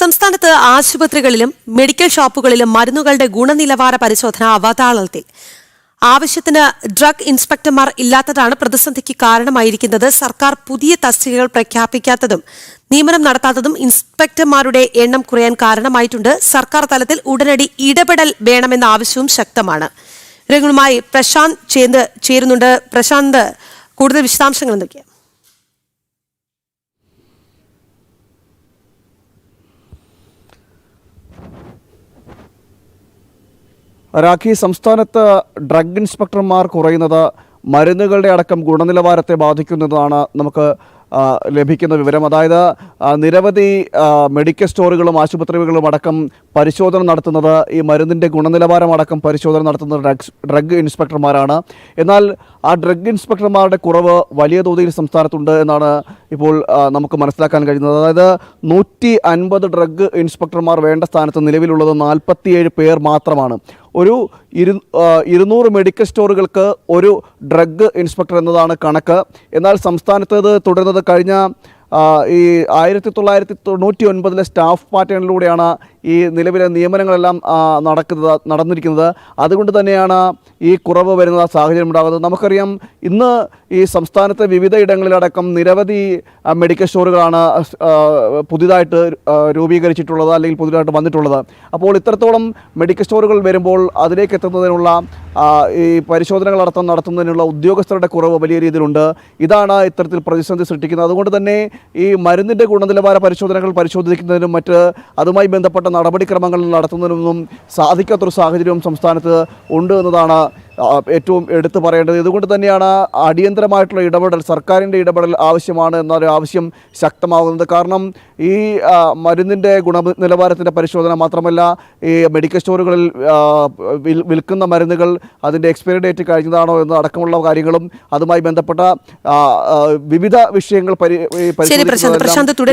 സംസ്ഥാനത്ത് ആശുപത്രികളിലും മെഡിക്കൽ ഷോപ്പുകളിലും മരുന്നുകളുടെ ഗുണനിലവാര പരിശോധന അവതാളത്തിൽ. ആവശ്യത്തിന് ഡ്രഗ് ഇൻസ്പെക്ടർമാർ ഇല്ലാത്തതാണ് പ്രതിസന്ധിക്ക് കാരണമായിരിക്കുന്നത്. സർക്കാർ പുതിയ തസ്തികകൾ പ്രഖ്യാപിക്കാത്തതും നിയമനം നടത്താത്തതും ഇൻസ്പെക്ടർമാരുടെ എണ്ണം കുറയാൻ കാരണമായിട്ടുണ്ട്. സർക്കാർ തലത്തിൽ ഉടനടി ഇടപെടൽ വേണമെന്ന ആവശ്യവും ശക്തമാണ്. ഇവരുമായി പ്രശാന്ത് ചേർന്ന് ചേരുന്നുണ്ട്. പ്രശാന്ത് കൂടുതൽ വിശദാംശങ്ങൾ എന്തൊക്കെയാണ്? രാഖി സംസ്ഥാനത്ത് ഡ്രഗ് ഇൻസ്പെക്ടർമാർ കുറയുന്നത് മരുന്നുകളുടെ അടക്കം ഗുണനിലവാരത്തെ ബാധിക്കുന്നതാണ് നമുക്ക് ലഭിക്കുന്ന വിവരം. അതായത് നിരവധി മെഡിക്കൽ സ്റ്റോറുകളും ആശുപത്രികളും അടക്കം പരിശോധന നടത്തുന്നത് ഈ മരുന്നിന്റെ ഗുണനിലവാരം അടക്കം പരിശോധന നടത്തുന്നത് ഡ്രഗ്സ് ഡ്രഗ് ഇൻസ്പെക്ടർമാരാണ്. എന്നാൽ ആ ഡ്രഗ് ഇൻസ്പെക്ടർമാരുടെ കുറവ് വലിയ തോതിൽ സംസ്ഥാനത്തുണ്ട് എന്നാണ് ഇപ്പോൾ നമുക്ക് മനസ്സിലാക്കാൻ കഴിയുന്നത്. അതായത് നൂറ്റി അൻപത് ഡ്രഗ് ഇൻസ്പെക്ടർമാർ വേണ്ട സ്ഥാനത്ത് നിലവിലുള്ളത് നാൽപ്പത്തിയേഴ് പേർ മാത്രമാണ്. ഒരു ഇരു ഇരുന്നൂറ് മെഡിക്കൽ സ്റ്റോറുകൾക്ക് ഒരു ഡ്രഗ് ഇൻസ്പെക്ടർ എന്നതാണ് കണക്ക്. എന്നാൽ സംസ്ഥാനത്ത് തുടരുന്നത് കഴിഞ്ഞ ഈ ആയിരത്തി തൊള്ളായിരത്തി തൊണ്ണൂറ്റി ഒൻപതിലെ സ്റ്റാഫ് പാറ്റേണിലൂടെയാണ് ഈ നിലവിലെ നിയമനങ്ങളെല്ലാം നടക്കുന്നത് നടന്നിരിക്കുന്നത്. അതുകൊണ്ട് തന്നെയാണ് ഈ കുറവ് വരുന്ന സാഹചര്യം ഉണ്ടാകുന്നത്. നമുക്കറിയാം ഇന്ന് ഈ സംസ്ഥാനത്തെ വിവിധ ഇടങ്ങളിലടക്കം നിരവധി മെഡിക്കൽ സ്റ്റോറുകളാണ് പുതിയതായിട്ട് രൂപീകരിച്ചിട്ടുള്ളത് അല്ലെങ്കിൽ പുതിയതായിട്ട് വന്നിട്ടുള്ളത്. അപ്പോൾ ഇത്രത്തോളം മെഡിക്കൽ സ്റ്റോറുകൾ വരുമ്പോൾ അതിലേക്ക് എത്തുന്നതിനുള്ള ഈ പരിശോധനകൾ നടത്താൻ നടത്തുന്നതിനുള്ള ഉദ്യോഗസ്ഥരുടെ കുറവ് വലിയ രീതിയിലുണ്ട്. ഇതാണ് ഇത്തരത്തിൽ പ്രതിസന്ധി സൃഷ്ടിക്കുന്നത്. അതുകൊണ്ട് തന്നെ ഈ മരുന്നിന്റെ ഗുണനിലവാര പരിശോധനകൾ പരിശോധിക്കുന്നതിനും മറ്റ് അതുമായി ബന്ധപ്പെട്ട നടപടിക്രമങ്ങൾ നടത്തുന്നതിനൊന്നും സാധിക്കാത്തൊരു സാഹചര്യവും സംസ്ഥാനത്ത് ഉണ്ട് എന്നതാണ് ഏറ്റവും എടുത്തു പറയേണ്ടത്. ഇതുകൊണ്ട് തന്നെയാണ് അടിയന്തരമായിട്ടുള്ള ഇടപെടൽ സർക്കാരിന്റെ ഇടപെടൽ ആവശ്യമാണ് എന്നൊരു ആവശ്യം ശക്തമാകുന്നത്. കാരണം ഈ മരുന്നിന്റെ ഗുണനിലവാരത്തിന്റെ പരിശോധന മാത്രമല്ല ഈ മെഡിക്കൽ സ്റ്റോറുകളിൽ വിൽക്കുന്ന മരുന്നുകൾ അതിന്റെ എക്സ്പയറി ഡേറ്റ് കഴിഞ്ഞതാണോ എന്ന് അടക്കമുള്ള കാര്യങ്ങളും അതുമായി ബന്ധപ്പെട്ട വിവിധ വിഷയങ്ങൾ പരി